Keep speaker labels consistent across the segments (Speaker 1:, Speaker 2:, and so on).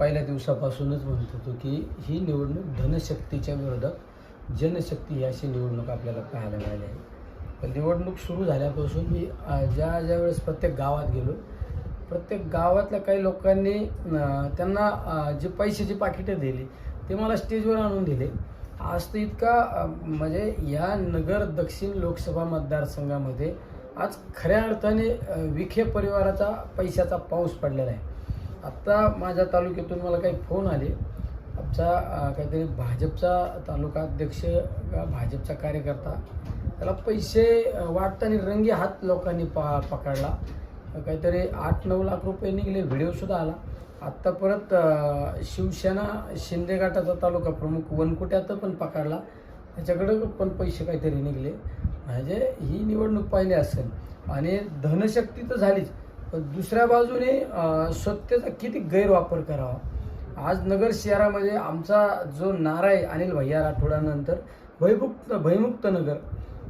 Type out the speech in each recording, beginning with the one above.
Speaker 1: पहिल्या दिवसापासूनच म्हणत होतो की ही निवडणूक धनशक्तीच्या विरोधात जनशक्ती ही अशी निवडणूक आपल्याला पाहायला मिळाली आहे. पण निवडणूक सुरू झाल्यापासून मी ज्या ज्या वेळेस प्रत्येक गावात गेलो प्रत्येक गावातल्या काही लोकांनी त्यांना जे पैशाची पाकिटं दिली ते मला स्टेजवर आणून दिले. आज तर इतका म्हणजे या नगर दक्षिण लोकसभा मतदारसंघामध्ये आज खऱ्या अर्थाने विखे परिवाराचा पैशाचा पाऊस पडलेला आहे. आत्ता माझ्या तालुक्यातून मला काही फोन आले. आमचा काहीतरी भाजपचा तालुका अध्यक्ष का भाजपचा कार्यकर्ता त्याला पैसे वाटताना रंगी हात लोकांनी पा पकडला. काहीतरी आठ नऊ लाख रुपये निघले व्हिडिओसुद्धा आला. आत्ता परत शिवसेना शिंदे गटाचा तालुका प्रमुख वनकुट्यात पण पकडला. त्याच्याकडं पण पैसे काहीतरी निघले. म्हणजे ही निवडणूक पाहिली असेल. आणि धनशक्ती तर झालीच. दुसऱ्या बाजूने अ, सत्तेचा किती गैरवापर करावा? आज नगर शहरामध्ये आमचा जो नारा आहे अनिल भैया राठोडानंतर भयमुक्त भयमुक्त नगर.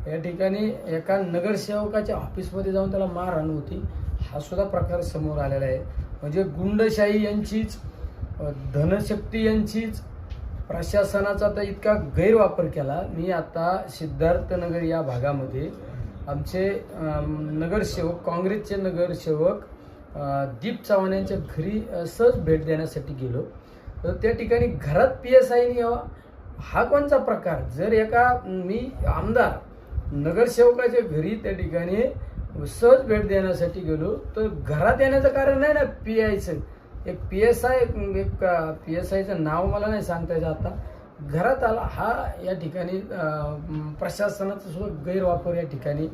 Speaker 1: या ठिकाणी एका नगरसेवकाच्या ऑफिसमध्ये जाऊन त्याला मारहाण होती. हा सुद्धा प्रकार समोर आलेला आहे. म्हणजे गुंडशाही यांचीच धनशक्ती यांचीच प्रशासनाचा तर इतका गैरवापर केला. मी आता सिद्धार्थनगर या भागामध्ये आमचे नगरसेवक काँग्रेसचे नगरसेवक दीप चव्हाण यांच्या घरी सहज भेट देण्यासाठी गेलो. तर त्या ठिकाणी घरात पी एस आयने यावा हा कोणचा प्रकार? जर एका मी आमदार नगरसेवकाच्या घरी त्या ठिकाणी सहज भेट देण्यासाठी गेलो तर घरात येण्याचं कारण नाही ना पी आयचं एक पी एस आय एक पी एस आयचं नाव मला नाही सांगता येतं आता. घरात आला हा या ठिकाणी प्रशासनाचा सुद्धा गैरवापर या ठिकाणी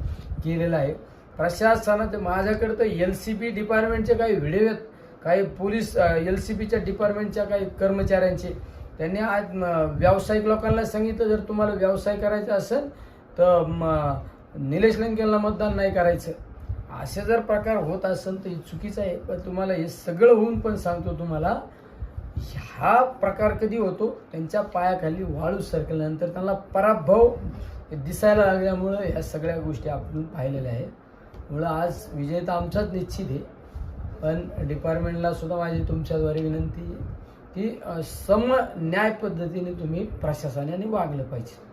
Speaker 1: केलेला आहे. प्रशासनाचं माझ्याकडे तर एल सी बी डिपार्टमेंटचे काही व्हिडिओ आहेत. काही पोलीस एल सी बीच्या डिपार्टमेंटच्या काही कर्मचाऱ्यांचे. त्यांनी आज व्यावसायिक लोकांना सांगितलं जर तुम्हाला व्यवसाय करायचा असेल तर निलेश लंकेला मतदान नाही करायचं. असे जर प्रकार होत असेल तर चुकीचं आहे. पण तुम्हाला हे सगळं होऊन पण सांगतो तुम्हाला हा प्रकार कधी होतो? त्यांच्या पायाखाली वाळू सरकल्यानंतर त्यांना पराभव दिसायला लागल्यामुळं ह्या सगळ्या गोष्टी आपण पाहिलेल्या आहेत. मुळं आज विजय तर आमचाच निश्चित आहे. पण डिपार्टमेंटला सुद्धा माझी तुमच्याद्वारे विनंती आहे की सम न्याय पद्धतीने तुम्ही प्रशासनाने वागलं पाहिजे.